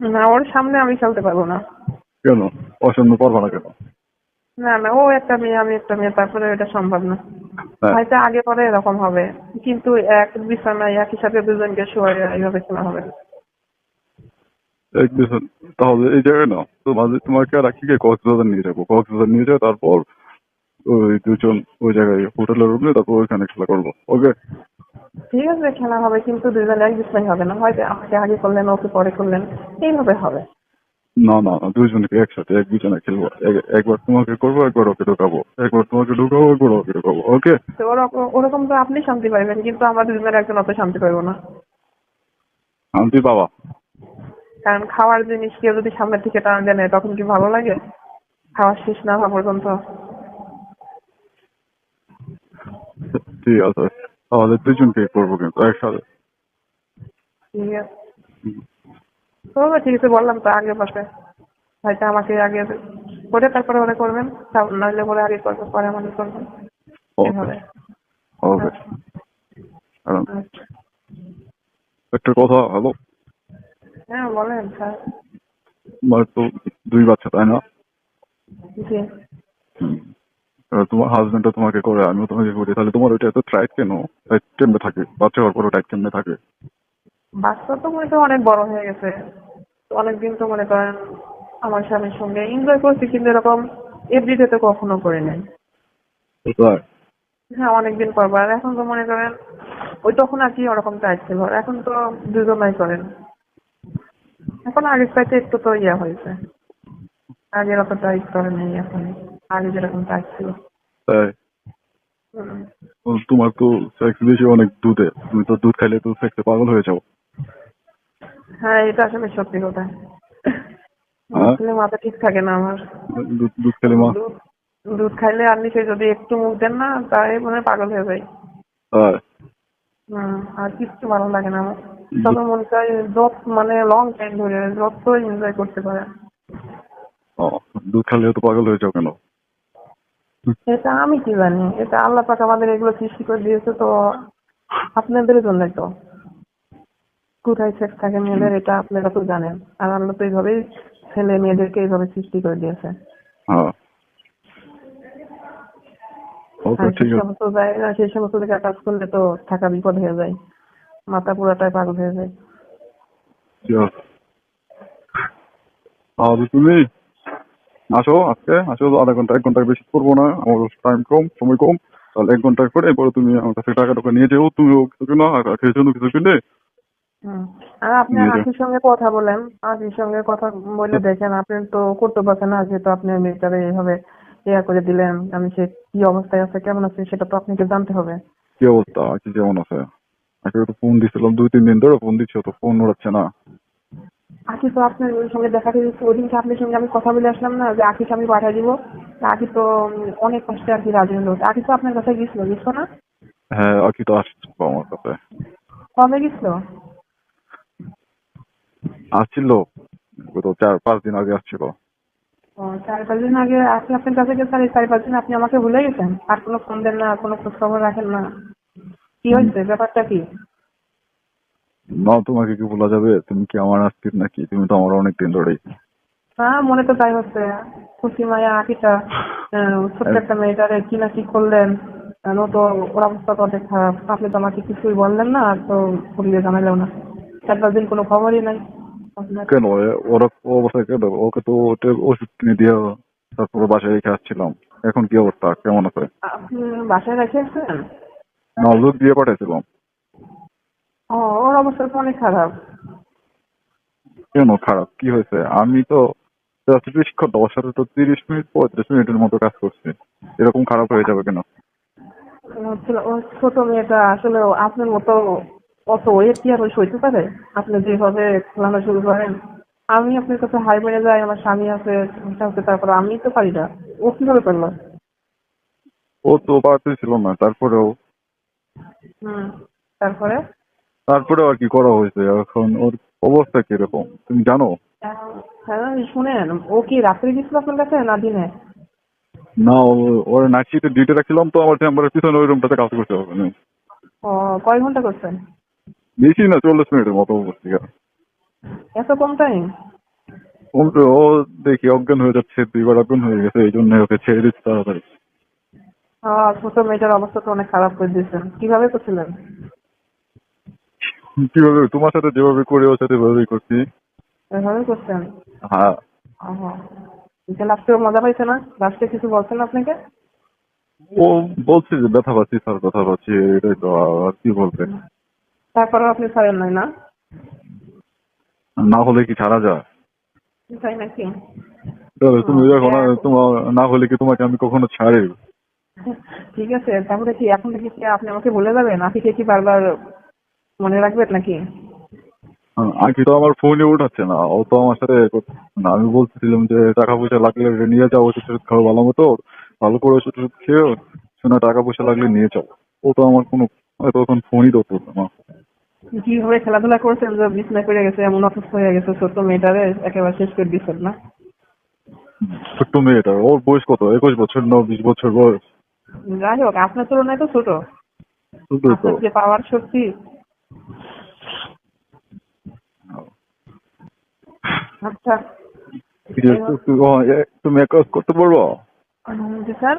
না ওর সামনে আমি খেলতে পারব না। কেন? অসম্ভ পারবা না কেন? না না ও একটা মেয়ে আমি একটা মেয়ে তারপরে এটা সম্ভব না। হ্যাঁ। হয়তো আগে পরে এরকম হবে কিন্তু এক বিছানায় একই সাথে দুজনকে শুয়ে এইভাবে খেলা হবে। না। এক বছর তাহলে এই জায়গায় না তোমাকে রাখিকে কক্সবাজার নিয়ে যাব। কক্সবাজার নিয়ে যাব তারপর ওই দুজন ওই জায়গায় হোটেলের রুমে তারপর ওইখানে খেলা করব। ওকে? ঠিক আছে খেলা হবে কিন্তু দুজন এক বিছানায় হবে না। হয়তো আমাকে আগে করলেন ওকে পরে করলেন। এইভাবে হবে। না না না দুইজনকে একসাথে এক বিছানায় খেলব। একবার তোমাকে করব একবার ওকে ঢুকাবো। একবার তোমাকে ঢুকাবো একবার ওকে ঢুকাবো ওকে? তো ওরকম ওরকম তো আপনি শান্তি পাইবেন কিন্তু আমরা দুজনের একজন অত শান্তি পাইবো না। শান্তি বাবা কারণ খাওয়ার জিনিস কেউ যদি সামনের থেকে টান দেয় তখন কি ভালো লাগে? খাওয়া শেষ না হওয়া পর্যন্ত। ঠিক আছে। তাহলে দুজনকে করব কিন্তু একসাথে। ঠিক আছে তো ঠিক আছে বললাম তো আগে পাশে। হয়তো আমাকে আগে করে তারপরে ওরা করবেন। নাহলে পরে আগে করবেন পরে আমাকে করবেন। ওকে। এভাবে। ওকে। আচ্ছা। একটা কথা হ্যালো। হ্যাঁ বলেন স্যার। তোমার তো দুই বাচ্চা তাই না? জি। তোমার হাজবেন্ডও তোমাকে করে আমিও তোমাকে করি তাহলে তোমার ওইটা এত টাইট কেন? টাইট কেমনে থাকে? বাচ্চা হওয়ার পরও টাইট কেমনে থাকে? বাচ্চা তো মনে করেন অনেক বড় হয়ে গেছে। অনেকদিন তো মনে করেন আমার স্বামীর সঙ্গে এনজয় করছি কিন্তু এরকম এভরিডে তো কখনো করে নাই। হ্যাঁ অনেকদিন পর আর এখন তো মনে করেন ওই তখন আর কি ওরকম টাইট ছিল। এখন তো দুজনাই করেন। এখন আগের চাইতে একটু তো ইয়া হয়েছে। আগের অত টাইট করে নেই এখন। আগে যেরকম টাইট ছিল তাই তোমার তো সেক্স বেশি অনেক দুধে। তুমি তো দুধ খাইলে তো সেক্সে পাগল হয়ে যাও। হ্যাঁ এটা আসলে সত্যি কথা। হ্যাঁ? মাথা ঠিক থাকে না আমার। দুধ খেলে মা দুধ খাইলে আর নিচে যদি একটু মুখ দেন না তাই মনে পাগল হয়ে যায়। তাই? আর কিচ্ছু ভালো লাগে না আমার। তবে মনে চাই যত মানে লং টাইম ধরে যত এনজয় করতে পারে। ও, দুধ খাইলে তো পাগল হয়ে যাও কেন? এটা আমি কি জানি? এটা আল্লাহ পাক আমাদের এগুলো সৃষ্টি করে দিয়েছে তো আপনাদের জন্য তো। কোথায় সেক্স থাকে মেয়েদের এটা আপনারা তো জানেন। আর আল্লাহ তো এইভাবেই ছেলে মেয়েদেরকে এইভাবে সৃষ্টি করে দিয়েছে। সেই সমস্ত জায়গায় কাজ করলে তো থাকা বিপদ হয়ে যায়। মাথা পুরাটাই পাগল হয়ে যায়। তুমি? আসো আজকে আসো আধা ঘণ্টা এক ঘণ্টা বেশি করব না আমার টাইম কম সময় কম। তাহলে এক ঘণ্টা করে এরপরে তুমি আমার কাছে টাকা টাকা নিয়ে যাও তুমিও কিছু কিনো আর আখের জন্য কিছু কিনে। আর আপনি আখির সঙ্গে কথা বলেন আখির সঙ্গে কথা বলে দেখেন আপনি তো করতে পারছেন না যেহেতু আপনি মেয়েটারে এইভাবে ইয়া করে দিলেন আমি সে কি অবস্থায় আছে কেমন আছে সেটা তো আপনাকে জানতে হবে। কি অবস্থা? আখি কেমন আছে? আখি তো ফোন দিছিলাম দুই তিন দিন ধরে ফোন দিচ্ছ তো ফোন উড়াচ্ছে না। আখি তো আপনার সঙ্গে দেখা দিয়েছে ওই দিনকে আপনার সঙ্গে আমি কথা বলে আসলাম না যে আখিকে আমি পাঠিয়ে দিব। আখি তো অনেক কষ্টে আর কি রাজি হলো। তা আখি তো আপনার কাছে গেছিল গেছো না? হ্যাঁ আখি তো আসছিল আমার কাছে। কবে গেছিল আসছিল গত চার পাঁচ দিন আগে আসছিল। চার পাঁচ দিন আগে আখি আপনার কাছে গেছে আর চার পাঁচ দিন আপনি আমাকে ভুলে গেছেন? আর কোনো ফোন দেন না আর কোনো খোঁজ খবর রাখেন না? কি হয়েছে? ব্যাপারটা কি? না তোমাকে কি বলা যাবে? তুমি কি আমার আজকের নাকি? তুমি তো আমার অনেক দিন ধরেই। হ্যাঁ মনে তো তাই হচ্ছে। খুশি মায়া আকিটা ছোট্ট একটা মেয়েটারে কি না কি করলেন ও তো ওর অবস্থা তো অনেক খারাপ। আপনি তো আমাকে কিছুই বললেন না আর তো পুলিশে জানালেও না। চার পাঁচ দিন কোনো খবরই নাই। কেন? ওরা ও অবস্থা কেন? ওকে তো ওষুধ কিনে দিয়ে তারপরে বাসায় রেখে আসছিলাম। এখন কি অবস্থা? কেমন আছে? আপনি বাসায় রেখে এসেছেন? না লোক দিয়ে পাঠাইছিলাম ও অবস্থা তো অনেক খারাপ। কেন খারাপ? কি হয়েছে? আমি তো শিক্ষক সাথে তো তিরিশ মিনিট পঁয়ত্রিশ মিনিটের মতো কাজ করছি। এরকম খারাপ হয়ে যাবে কেন? ছোট মেয়েটা আসলে আপনার মতো অত ওয়েট কি আর সইতে পারে? আপনি যেভাবে খেলানো শুরু করেন আমি আপনার কাছে হাই মেরে যাই আমার স্বামী আছে আছে তারপর আমি তো পারি না। ও কীভাবে পারল ও তো পারতেছিল না তারপরেও হুম তারপরে? তারপরেও আর কি করা হয়েছে? এখন ওর অবস্থা কীরকম? তুমি জানো? হ্যাঁ শুনেন ও কি রাত্রে গেছিল আপনার কাছে না দিনে? না ওর নাইটশিটে ডিউটি রাখছিলাম তো আমার চেম্বারের পিছনে ওই রুমটাতে কাজ করতে হবে। ও কয় ঘণ্টা করছেন? বেশি না চল্লিশ মিনিটের মতো অবস্থা। এত কম টাইম ও দেখি অজ্ঞান হয়ে যাচ্ছে দুইবার অজ্ঞান হয়ে গেছে এই জন্য ওকে ছেড়ে দিচ্ছে তাড়াতাড়ি। আর ছোট মেয়েটার অবস্থা তো অনেক খারাপ করে দিয়েছেন। কীভাবে করছিলেন? কীভাবে তোমার সাথে যেভাবে করে ওর সাথে ওইভাবেই করছি। এভাবে করছেন? হ্যাঁ। লাস্টে মজা পাইছে না? লাস্টে কিছু বলছেন আপনাকে? ও বলছে যে ব্যথা পাচ্ছি স্যার ব্যথা পাচ্ছি এটাই তো আর কি বলবে? তারপরেও আপনি ছাড়েন নাই না? না হলে কি ছাড়া যায়? তাই নাকি? তাহলে তুমি যখন তোমার না হলে কি তোমাকে আমি কখনো ছাড়ি? ঠিক আছে তাহলে কি এখন থেকে কি আপনি আমাকে বলে যাবেন? আপিকে কি বারবার মনে রাখবেন নাকি? আগে তো আমার ফোনে উঠাচ্ছে না। ও তো আমার সাথে না আমি বলতেছিলাম যে টাকা পয়সা লাগলে নিয়ে যাও ওষুধ টষুধ খাও ভালো মতো। ভালো করে ওষুধ টষুধ খেয়েও শোনা টাকা পয়সা লাগলে নিয়ে যাও। ও তো আমার কোনো তখন ফোনই ধরতো না। কীভাবে খেলাধুলা করছেন? যে বিছনা করে গেছে এমন অসুস্থ হয়ে গেছে ছোট্ট মেয়েটারে একেবারে শেষ করে দিচ্ছেন না? ছোট্ট মেয়েটা ওর বয়স কত? একুশ বছর না বিশ বছর বয়স? যাই হোক আপনার তুলনায় তো ছোট। যে পাওয়ার শক্তি আচ্ছা। তুমি এক কাজ করতে পারব? স্যার।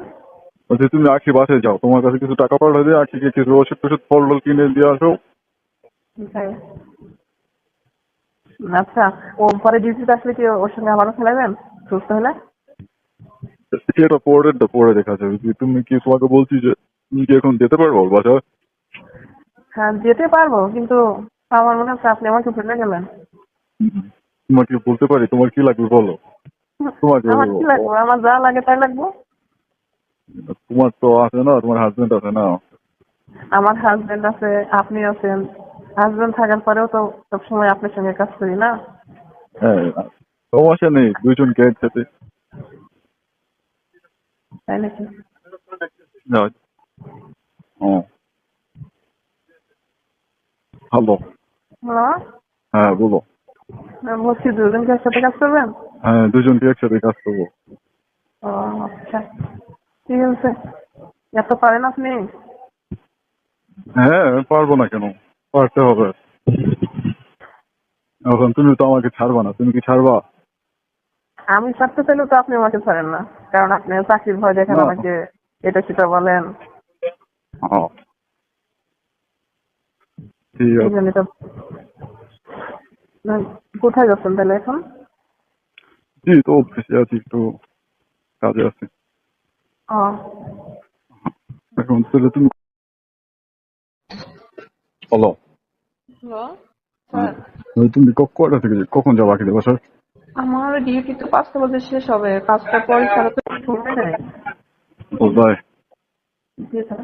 বলছি তুমি আখি বাসায় যাও। তোমার কাছে কিছু টাকা দিয়ে আখিকে কিছু ওষুধ টষুধ ফল টল কিনে দিয়ে আসো। আচ্ছা ও পরে ডিউটিতে আসলে কি ওর সঙ্গে আবারও খেলাবেন? সুস্থ হলে? সেটা পরেরটা পরে দেখা যাবে। তুমি কি তোমাকে বলছি যে তুমি কি এখন যেতে পারব বাসায়? হ্যাঁ যেতে পারব কিন্তু আমার মনে হচ্ছে আপনি আমাকে ভুলে গেলেন। তোমাকে বলতে পারি? তোমার কি লাগবে বলো? তোমাকে আমার কি লাগবে? আমার যা লাগে তাই লাগবে। তোমার তো আছে না তোমার হাজবেন্ড আছে না? আমার হাজবেন্ড আছে আপনি আছেন। হাজবেন্ড থাকার পরেও তো সবসময় আপনার সঙ্গে কাজ করি না? হ্যাঁ সমস্যা নেই দুজন দুইজনকে একসাথে। তাই নাকি। ও হ্যালো হ্যালো হ্যাঁ বলো আমি বলছি দুজনকে একসাথে কাজ করবেন হ্যাঁ দুজনকে একসাথে কাজ করব ও আচ্ছা ঠিক আছে এত পারেন আপনি হ্যাঁ পারব না কেন পারতে হবে. এখন তুমি তো আমাকে ছাড়বা না তুমি কি ছাড়বা? আমি ছাড়তে চাইলেও তো আপনি আমাকে ছাড়েন না কারণ আপনি চাকরির ভয় দেখেন আমাকে এটা সেটা বলেন। এই আছে তো কোথায় যাচ্ছেন তাহলে এখন? জি তো অফিসে আছি একটু কাজে আছি। এখন তাহলে তুমি হ্যালো হ্যাঁ। তুমি ক- কয়টা থেকে কখন যাবা আগে বাসায়? আমার ডিউটি তো পাঁচটা বাজে শেষ হবে। পাঁচটার পরে ছাড়া তো ছুটবে না ও বাই। G sir.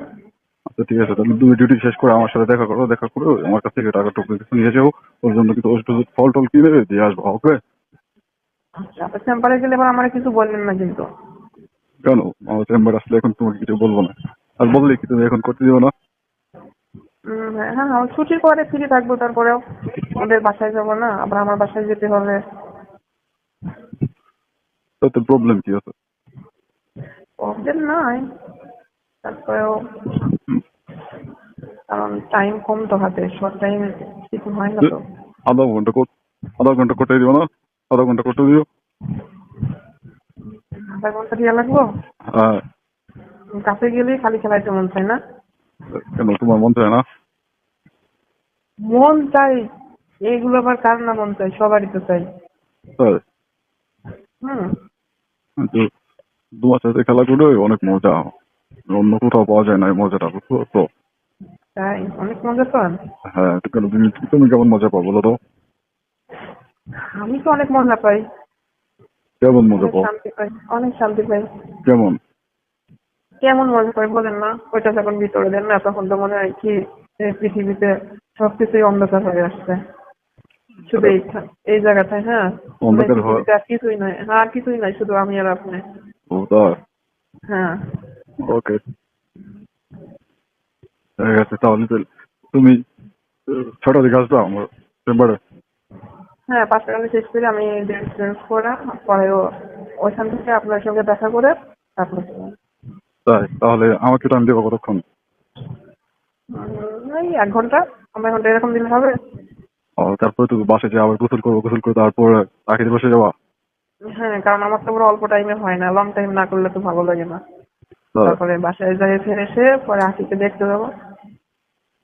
আচ্ছা ঠিক আছে তাহলে তুমি ডিউটি শেষ করে আমার সাথে দেখা করো দেখা করে আমার কাছ থেকে টাকা টুকু কিছু নিয়ে যাও। ওর জন্য কিন্তু ওষুধ ফল টল কিনে দিয়ে আসব ওকে আচ্ছা আপনার চেম্বারে গেলে এবার আমার কিছু বললেন না কিন্তু। কেন? আমার চেম্বার আসলে এখন তোমাকে কিছু বলব না। আর বললে কি তুমি এখন করতে দিও না? উম, হ্যাঁ হ্যাঁ ছুটির পরে ফ্রি থাকব তারপরেও। ওদের বাসায় যাব না আবার আমার বাসায় যেতে হবে তাতে প্রবলেম কি আছে? প্রবলেম নাই। তারপরেও কারণ টাইম কম তো হাতে শর্ট টাইম কিছু হয় না তো। আধা ঘণ্টা আধা ঘণ্টা করতে দিও না? আধা ঘণ্টা করতে দিও। আধা ঘণ্টা দিয়ে লাগবো? হ্যাঁ। কাছে গেলেই খালি খেলাইতে মন চায় না। কেন তোমার মন চায় না? মন চাই এইগুলো আবার কার না মন চাই? সবারই তো চাই। হুম। কিন্তু তোমার সাথে খেলা করে অনেক মজা। অন্য কোথাও পাওয়া যায় না এই মজাটা বুঝছ তো তাই? অনেক মজা পান? হ্যাঁ তো কেন তুমি তুমি কেমন মজা পাও বলো তো? আমি তো অনেক মজা পাই। কেমন মজা পাও? শান্তি পাই অনেক শান্তি পাই। কেমন? কেমন মজা পাই বলেন না ওইটা যখন ভিতরে দেন না তখন তো মনে হয় কি পৃথিবীতে সবকিছুই অন্ধকার হয়ে আসছে। শুধু এই জায়গাটায় হ্যাঁ? অন্ধকার হয়? আর কিছুই নাই হ্যাঁ আর কিছুই নাই শুধু আমি আর আপনি। হ্যাঁ। ওকে ঠিক আছে তাহলে তুমি ছটা দিকে আসবা আমার চেম্বারে? হ্যাঁ পাঁচটা শেষ করে আমি ড্যান্স করে পরে ওইখান থেকে আপনার সঙ্গে দেখা করে তারপরে তাই তাহলে আমাকে টাইম দেবো কতক্ষণ? এই এক ঘণ্টা আমার ঘণ্টা এরকম দিলে হবে। ও তারপরে তো বাসে যে আবার গোসল করব গোসল করে তারপর আখির বসে যাওয়া হ্যাঁ কারণ আমার তো পুরো অল্প টাইমে হয় না লং টাইম না করলে তো ভালো লাগে না। তারপরে বাসায় যাই ফিরে এসে পরে আখিকে দেখতে যাব।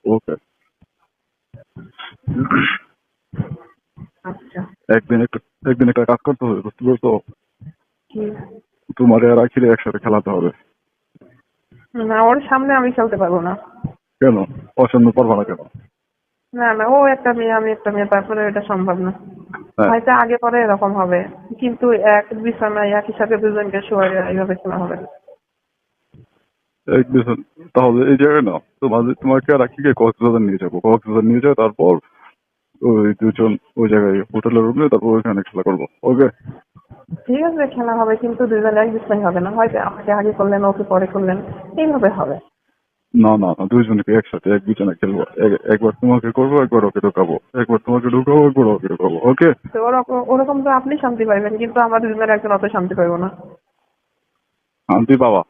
ওকে। আচ্ছা। একদিন একটা একদিন একটা কাজ করতে হবে বুঝতে পারছ? তোমার আর আখিরে একসাথে খেলাতে হবে। না ওর সামনে আমি খেলতে পারব না। কেন? পছন্দ পারবা না কেন? না না ও একটা মেয়ে আমি একটা মেয়ে তারপরে এটা সম্ভব না। হ্যাঁ। হয়তো আগে পরে এরকম হবে কিন্তু এক বিছানায় একই সাথে দুজনকে শুয়ে এইভাবে খেলা হবে না। এক দুজন তাহলে এই জায়গায় না তোমাদের তোমাকে আর আখিকে কক্সবাজার নিয়ে যাব। কক্সবাজার নিয়ে যাও তারপর ওই দুজন ওই জায়গায় হোটেলের রুমে তারপর ওইখানে খেলা করব। ওকে ঠিক আছে খেলা হবে কিন্তু দুজন এক বিছানায় হবে না। হয়তো আমাকে আগে করলেন ওকে পরে করলেন এইভাবে হবে। না না না দুইজনকে একসাথে এক বিছানা খেলব। একবার তোমাকে করব একবার ওকে ঢুকাবো। একবার তোমাকে ঢুকাবো একবার ওকে ঢুকাবো। ওকে ওরকম ওরকম তো আপনি শান্তি পাইবেন কিন্তু আমার দুজনের একজন অত শান্তি পাইবো না। শান্তি পাবা।